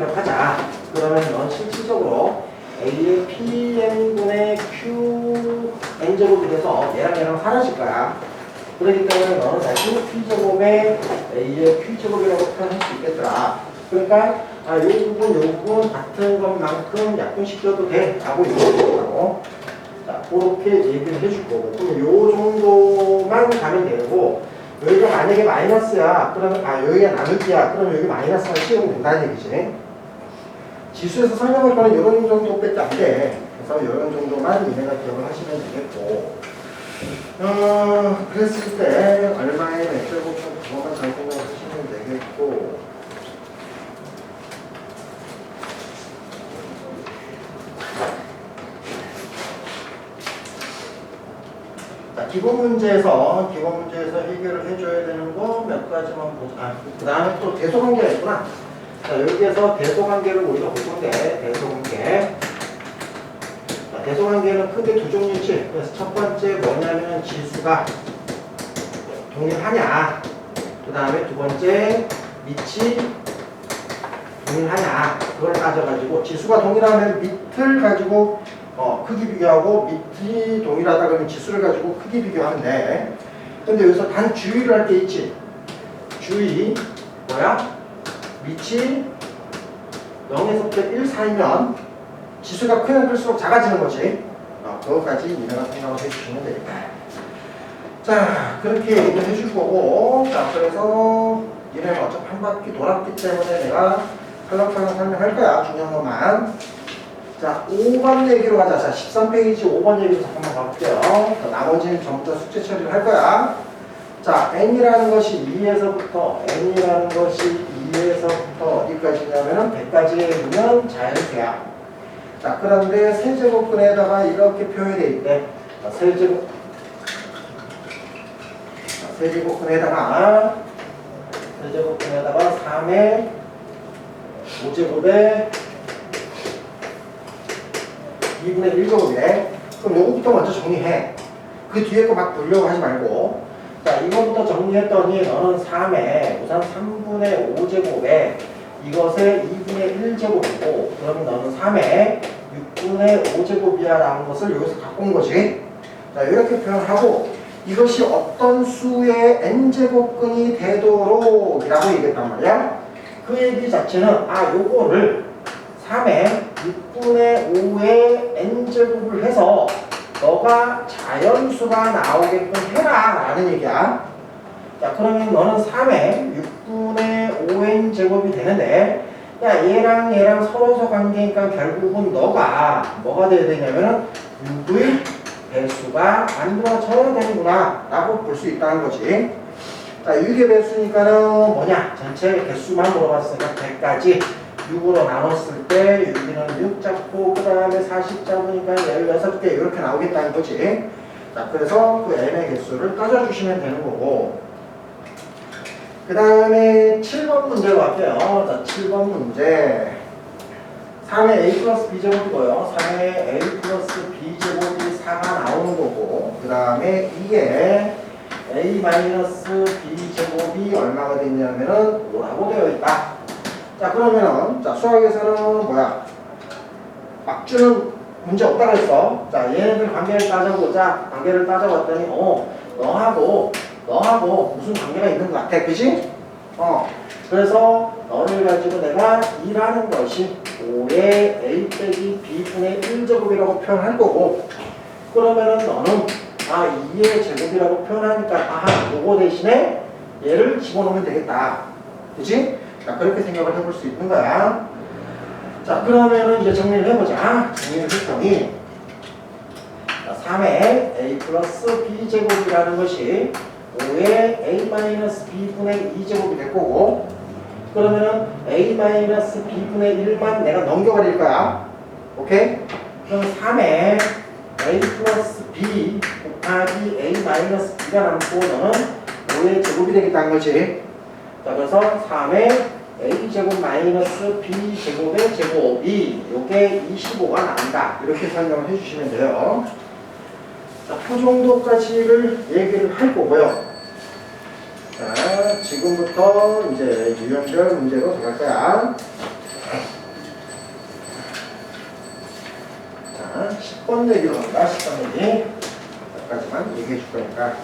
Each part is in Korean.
제곱이라고 하자. 그러면 넌 실질적으로 A의 PN분의 Q N제곱이 돼서 얘랑 얘랑 사라질 거야. 그렇기 때문에 너는 다시 P제곱에 A의 Q제곱이라고 표현할 수 있겠더라. 그러니까 아, 요 부분, 요 부분 같은 것만큼 약분시켜도 돼. 라고 얘기하고 자, 그렇게 얘기를 해줄 거고. 그럼 요 정도만 가면 되고, 여기가 만약에 마이너스야. 그러면, 아, 여기가 나누기야. 그러면 여기 마이너스만 씌우면 된다는 얘기지. 지수에서 설명할 거는 이런 정도밖에 안 돼. 그래서 이런 정도만 니네가 기억을 하시면 되겠고. 어, 그랬을 때, 얼마의 맥절 곱하기 그것만 잘 생각하시면 되겠고. 자, 기본 문제에서 기본 문제에서 해결을 해줘야 되는 거 몇 가지만 보자. 아, 그 다음에 또 대소관계가 있구나. 자, 여기에서 대소관계를 우리가 볼 건데 대소관계. 자, 대소관계는 크게 두 종류지. 그래서 첫 번째 뭐냐면 지수가 동일하냐. 그 다음에 두 번째 밑이 동일하냐. 그걸 따져가지고 지수가 동일하면 밑을 가지고 어, 크기 비교하고 밑이 동일하다 그러면 지수를 가지고 크기 비교하면 돼. 근데 여기서 단 주의를 할 게 있지. 주의 뭐야? 밑이 0에서부터 1 사이면 지수가 크면 클수록 작아지는 거지. 어, 그것까지 니네가 생각을 해주시면 되겠다. 자, 그렇게 얘기를 해줄 거고, 자, 그래서 니네는 어차피 한 바퀴 돌았기 때문에 내가 칼럼칼럼 설명할 거야. 중요한 것만. 자, 5번 얘기로 가자. 자, 13페이지 5번 얘기로 잠깐만 가볼게요. 자, 나머지는 전부 다 숙제 처리를 할 거야. 자, n이라는 것이 2에서부터, n이라는 것이 2에서부터 어디까지냐면은 100까지에 있는 자연수야. 자, 그런데 세제곱근에다가 이렇게 표현이 돼 있대. 자, 세제곱, 자, 세제곱근에다가, 세제곱근에다가 3의 5제곱에 2분의 1제곱이래. 그럼 요거부터 먼저 정리해. 그 뒤에 거막 돌려고 하지 말고. 자, 이거부터 정리했더니 너는 3에 우선 3분의 5제곱에 이것의 2분의 1제곱이고 그러면 너는 3에 6분의 5제곱이야 라는 것을 여기서 갖고 온 거지. 자, 이렇게 표현하고 이것이 어떤 수의 n제곱근이 되도록 이라고 얘기했단 말이야. 그 얘기 자체는 아, 요거를 3의 6분의 5의 n제곱을 해서 너가 자연수가 나오게끔 해라 라는 얘기야. 자 그러면 너는 3의 6분의 5n 제곱이 되는데 야 얘랑 얘랑 서로서 관계니까 결국은 너가 뭐가 돼야 되냐면은 6의 배수가 만들어져야 되는구나 라고 볼 수 있다는 거지. 자 6의 배수니까는 뭐냐 전체 개수만 물어봤으니까 100까지 6으로 나눴을 때 여기는 6 잡고 그 다음에 40 잡으니까 16개 이렇게 나오겠다는 거지. 자 그래서 그 n의 개수를 따져주시면 되는 거고. 그 다음에 7번 문제로 갈게요. 자 7번 문제. 3의 a 플러스 b 제곱이고요. 3의 a 플러스 b 제곱이 4가 나오는 거고 그 다음에 이게 a 마이너스 b 제곱이 얼마가 됐냐면은 5라고 되어 있다 자 그러면은 자 수학에서는 뭐야? 막주는 문제 없다고 했어. 자 얘네들 관계를 따져보자. 관계를 따져봤더니 어 너하고 너하고 무슨 관계가 있는 것 같아? 그지? 어. 그래서 너를 가지고 내가 2라는 것이 5의 a 빼기 b분의 1제곱이라고 표현할 거고 그러면은 너는 아 2의 제곱이라고 표현하니까 아하 요거 대신에 얘를 집어넣으면 되겠다. 그지? 자, 그렇게 생각을 해볼 수 있는 거야. 자, 그러면은 이제 정리를 해보자. 정리를 했더니, 자, 3의 a 플러스 b 제곱이라는 것이 5의 a 마이너스 b분의 2 제곱이 될 거고, 그러면은 a 마이너스 b분의 1만 내가 넘겨버릴 거야. 오케이? 그럼 3의 a 플러스 b 곱하기 a 마이너스 b가 남고 너는 5의 제곱이 되겠다는 거지. 자 그래서 3의 a제곱 마이너스 b제곱의 제곱이 요게 25가 나온다. 이렇게 설명을 해주시면 돼요. 자, 그 정도까지를 얘기를 할 거고요. 자, 지금부터 이제 유형별 문제로 들어갈 거야. 자, 10번 얘기로 간다. 10번 얘기. 여기까지만 얘기해 줄 거니까.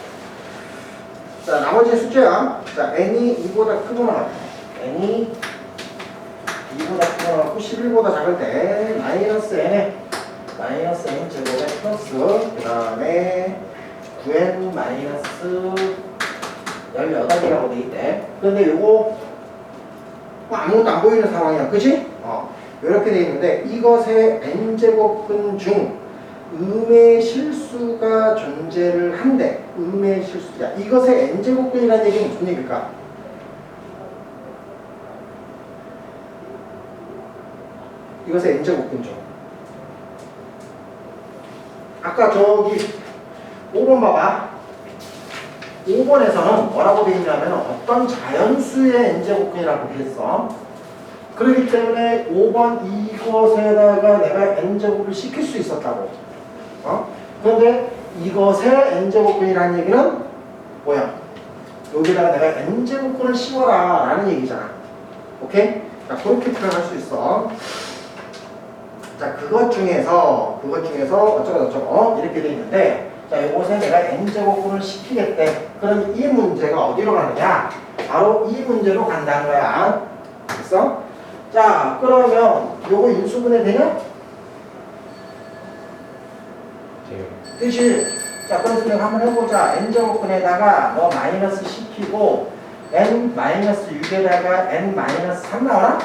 자, 나머지 숫자야 자, n이 2보다 크거나 n이 2보다 크거나 같고 11보다 작을 때 마이너스 n에 마이너스 n 제곱에 플러스 그 다음에 9n 마이너스 18이라고 돼 있대. 그런데 요거 뭐 아무것도 안 보이는 상황이야. 그지? 어. 이렇게 돼 있는데 이것의 n제곱근 중 음의 실수가 존재를 한대. 음의 실수. 야, 이것의 n제곱근이라는 얘기는 무슨 얘기일까? 이것의 n제곱근 중. 아까 저기 5번 봐봐. 5번에서는 뭐라고 되어 있냐면 어떤 자연수의 n제곱근이라고 되어 있어. 그렇기 때문에 5번 이것에다가 내가 n제곱을 시킬 수 있었다고. 어? 그런데 이것의 n제곱근이라는 얘기는 뭐야? 여기다가 내가 n제곱근을 씌워라 라는 얘기잖아. 오케이? 자, 그렇게 표현할 수 있어. 자, 그것 중에서, 그것 중에서 어쩌고 저쩌고 이렇게 돼 있는데, 자, 이것에 내가 n제곱근을 시키겠대. 그럼 이 문제가 어디로 가느냐? 바로 이 문제로 간다는 거야. 됐어? 자, 그러면 요거 인수분해 되냐? 그치? 자, 그래서 내가 한번 해보자. n제곱근에다가 너 마이너스 시키고, n 마이너스 6에다가 n 마이너스 3 나오나?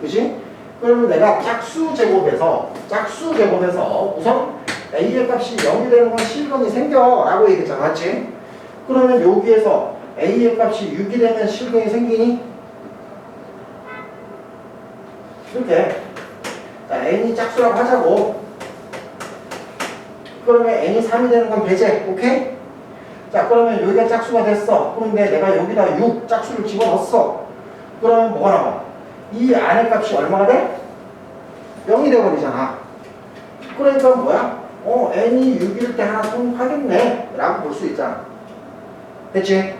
그치? 그러면 내가 짝수 제곱에서, 짝수 제곱에서 우선 a의 값이 0이 되는 건 실근이 생겨. 라고 얘기했잖아. 맞지? 그러면 여기에서 a의 값이 6이 되면 실근이 생기니? 이렇게. 자, n이 짝수라고 하자고. 그러면 n이 3이 되는 건 배제. 오케이? 자, 그러면 여기가 짝수가 됐어. 그런데 내가 여기다 6 짝수를 집어넣었어. 그러면 뭐가 나와? 이 안의 값이 얼마가 돼? 0이 돼버리잖아. 그러니까 뭐야? 어, n이 6일 때 하나 통하겠네. 라고 볼 수 있잖아. 됐지?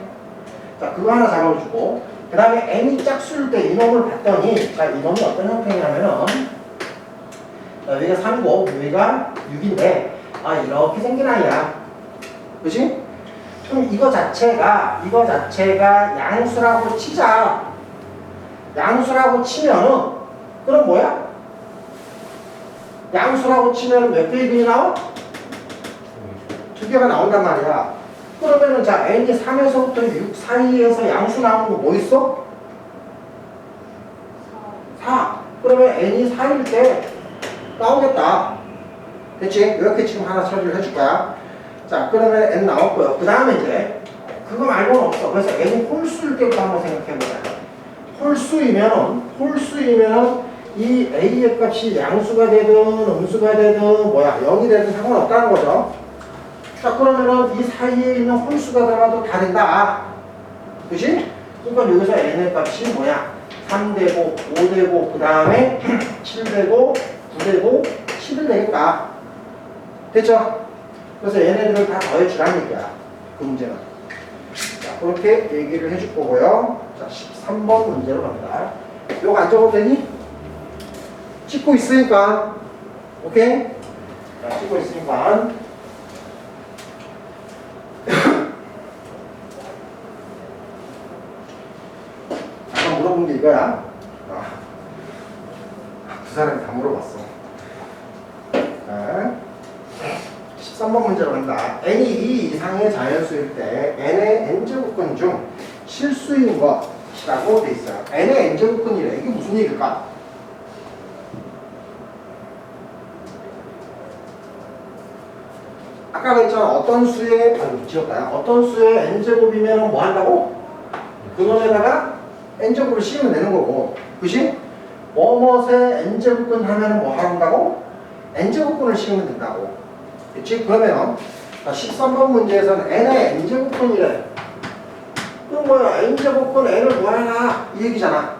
자, 그거 하나 잡아주고. 그 다음에 n이 짝수일 때 이놈을 봤더니, 자, 이놈이 어떤 형태냐면은, 자, 여기가 3이고, 여기가 6인데, 아, 이렇게 생긴 아이야. 그지? 그럼 이거 자체가, 이거 자체가 양수라고 치자. 양수라고 치면은, 그럼 뭐야? 양수라고 치면 몇 개의 근이 나와? 두 개가 나온단 말이야. 그러면은 자, n이 3에서부터 6 사이에서 양수 나오는 거 뭐 있어? 4. 그러면 n이 4일 때 나오겠다. 됐지? 이렇게 지금 하나 처리를 해줄 거야. 자, 그러면 n 나왔고요. 그 다음에 이제 그거 말고는 없어. 그래서 n이 홀수일 때부터 한번 생각해보자. 홀수이면은 홀수이면은 이 a의 값이 양수가 되든 음수가 되든 뭐야 0이 되든 상관없다는 거죠. 자 그러면은 이 사이에 있는 홀수가 들어가도 다 된다. 그지? 그러니까 여기서 n의 값이 뭐야? 3되고 5되고 그 다음에 7되고 9되고 10이 되겠다. 됐죠? 그래서 얘네들을 다 더해주라는 얘기야. 그 문제는. 자, 그렇게 얘기를 해줄 거고요. 자, 13번 문제로 갑니다. 요거 안 적어도 되니? 찍고 있으니까. 오케이? 자, 찍고 있으니까. 아까 물어본 게 이거야. 아, 두 사람이 다 물어봤어. 자, 13번 문제로 간다. n이 2 이상의 자연수일 때 n의 n제곱근 중 실수인 것이라고 돼 있어요. n의 n제곱근이래. 이게 무슨 얘기일까? 아까 그랬잖아. 어떤 수의, 아니, 지웠다요. 어떤 수의 n제곱이면 뭐 한다고? 그놈에다가 n제곱을 씌우면 되는 거고. 그지? 뭐뭇의 n제곱근 하면 뭐 한다고? n제곱근을 씌우면 된다고. 그치? 그러면 자, 13번 문제에서는 n의 n제곱근이래. 그럼 뭐야? n제곱근 n을 구하라. 이 얘기잖아.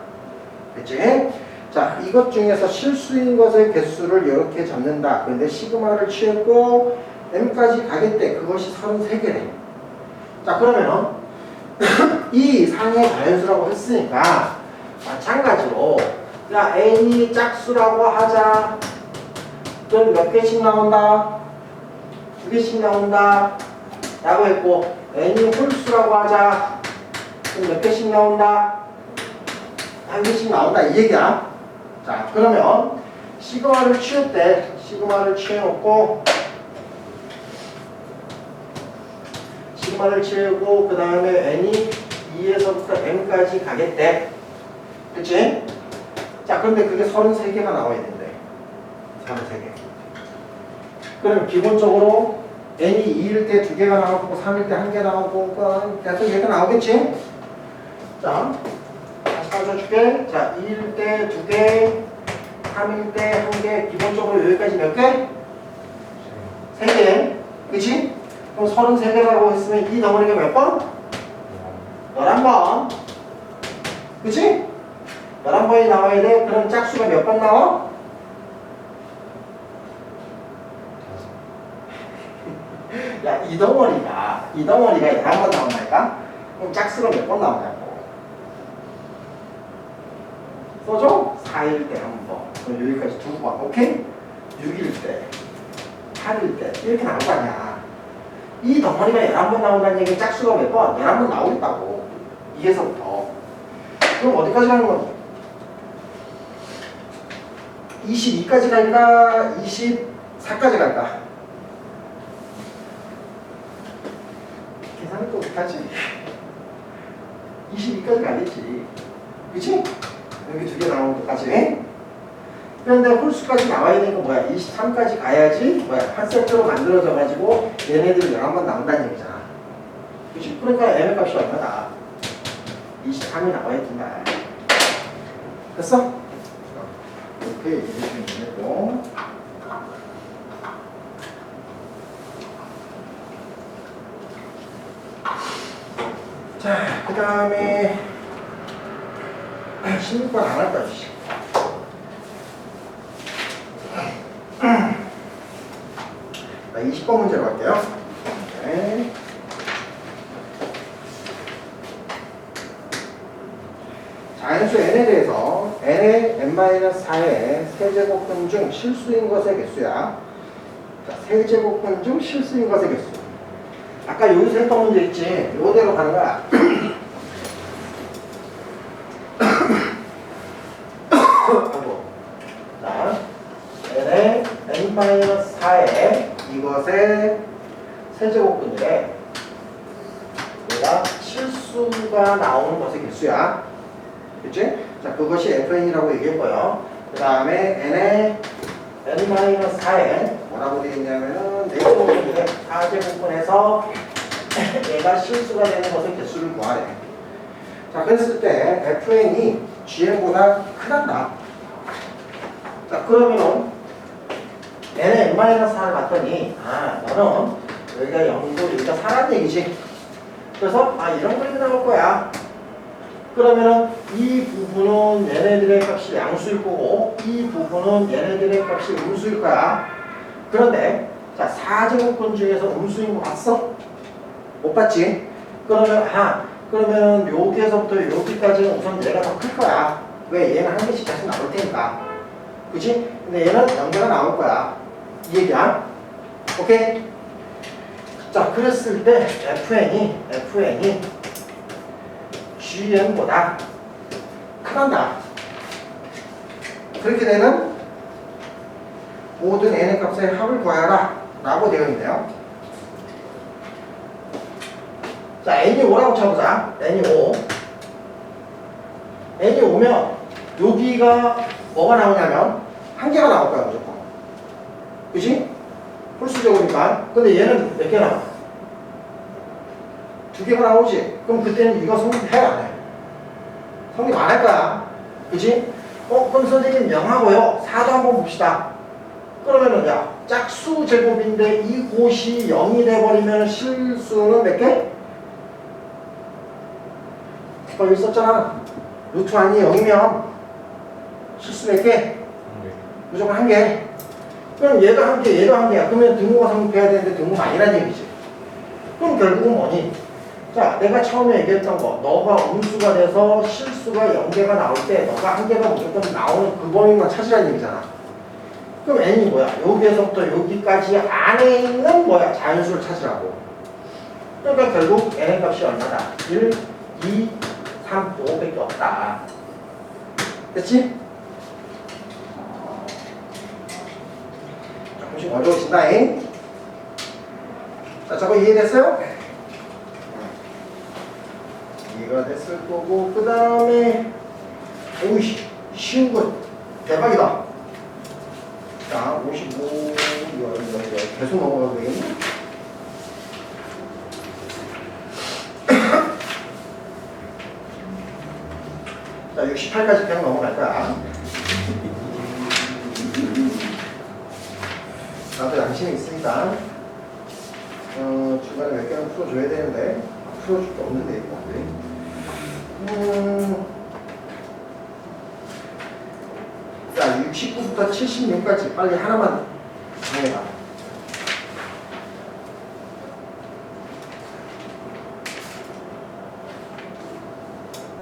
그치? 자, 이것 중에서 실수인 것의 개수를 이렇게 잡는다. 그런데 시그마를 취했고 m까지 가겠대. 그것이 33개래. 자, 그러면은 이 상의 자연수라고 했으니까 마찬가지로 야 n이 짝수라고 하자. 그럼 몇 개씩 나온다? 두 개씩 나온다. 라고 했고 n이 홀수라고 하자. 몇 개씩 나온다? 한 개씩 나온다 이 얘기야. 자 그러면 시그마를 취할 때 시그마를 취해놓고 시그마를 취하고 그 다음에 n이 2에서부터 m까지 가겠대. 그치? 자 그런데 그게 33개가 나와야 된대. 33개. 그럼 기본적으로 n이 2일 때 2개가 나오고 3일 때 1개 나오고 그 계속 얘가 나오겠지? 자 다시 따져줄게. 자 2일 때 2개 3일 때 1개 기본적으로 여기까지 몇 개? 3개. 그치? 그럼 33개라고 했으면 이 덩어리가 몇 번? 11번. 그치? 11번이 나와야 돼. 그럼 짝수가 몇 번 나와? 야, 이 덩어리가, 이 덩어리가 11번 나온다니까? 그럼 짝수가 몇 번 나오냐고. 써줘? 4일 때 한 번. 그럼 여기까지 두 번. 오케이? 6일 때, 8일 때. 이렇게 나올 거 아니야. 이 덩어리가 11번 나온다는 얘기는 짝수가 몇 번? 11번 나오겠다고. 2에서부터. 그럼 어디까지 가는 거니? 22까지 갈까? 24까지 갈까? 계산을 또 못하지. 22까지 가겠지. 그치? 여기 두 개 나오는 것까지. 그런데 홀수까지 나와야 되는 건 뭐야? 23까지 가야지 뭐야? 한 세트로 만들어져가지고 얘네들이 11번 나온다는 얘기잖아. 그치? 그러니까 m 값이 얼마다? 23이 나와야 된다. 됐어? 이렇게 얘기해주면 되고. 자, 그 다음에 16번 안 할 거야, 씨. 자, 20번 문제로 갈게요. 네. 자연수 n에 대해서 n의 n-4의 세제곱근 중 실수인 것의 개수야. 자, 세제곱근 중 실수인 것의 개수. 아까 여기서 했던 문제 있지? 요대로 가는 거야. 하고. 자, n의 n-4의 이것의 세제곱근이래. 얘가 실수가 나오는 것의 개수야. 그치? 자, 그것이 fn이라고 얘기했고요. 그 다음에 n의 n-4에 뭐라고 되어 있냐면은 네제곱분인데 4제곱분에서 얘가 실수가 되는 것의 개수를 구하래. 자, 그랬을 때 fn이 gm보다 크단다. 자, 그러면은 n의 n-4를 봤더니 아, 너는 여기가 0이고 여기가 4란 얘기지. 그래서 아, 이런 그림이 나올 거야. 그러면은 이 부분은 얘네들의 값이 양수일 거고 이 부분은 얘네들의 값이 음수일 거야. 그런데 자 4제곱근 중에서 음수인 거 봤어? 못 봤지? 그러면 아 그러면 여기에서부터 여기까지는 우선 얘가 더 클 거야. 왜? 얘는 한 개씩 다시 나올 테니까. 그치? 근데 얘는 연계가 나올 거야. 이 얘기야. 오케이? 자 그랬을 때 fn이 fn이 GM보다 크단다. 그렇게 되는 모든 n의 값의 합을 구하라 라고 되어 있네요. 자, n이 5라고 쳐보자. n이 5. n이 5면 여기가 뭐가 나오냐면 한 개가 나올 거야 무조건. 그지? 홀수적으니까. 근데 얘는 몇 개 나와? 두 개가 나오지. 그럼 그때는 이거 성립해 안 해? 성립 안 할 거야. 그치? 어, 그럼 선생님 0하고요. 4도 한번 봅시다. 그러면은 야, 짝수 제곱인데 이 곳이 0이 돼버리면 실수는 몇 개? 어, 여기 있었잖아. 루트 안이 0이면 실수 몇 개? 무조건 한 개. 그럼 얘가 한 개, 얘가 한 개야. 그러면 등호가 성립해야 되는데 등호가 아니란 얘기지. 그럼 결국은 뭐니? 자, 내가 처음에 얘기했던 거, 너가 음수가 돼서 실수가 0개가 나올 때 너가 한 개가 무조건 나오는 그 범위만 찾으라는 얘기잖아. 그럼 n이 뭐야? 여기에서부터 여기까지 안에 있는 뭐야? 자연수를 찾으라고. 그러니까 결국 n의 값이 얼마다? 1, 2, 3, 5밖에 없다. 됐지? 조금씩 어려우신다잉. 자, 저거 이해됐어요? 이해가 됐을 거고, 그 다음에, 오이씨, 쉬운 거 대박이다. 자, 55, 이거, 이거, 이거 계속 넘어가도 되겠네? 자, 68까지 그냥 넘어갈 거야. 나도 양심이 있으니까. 어, 중간에 몇 개는 풀어줘야 되는데, 풀어줄 게 없는데, 이거. 음, 자, 69부터 76까지 빨리 하나만.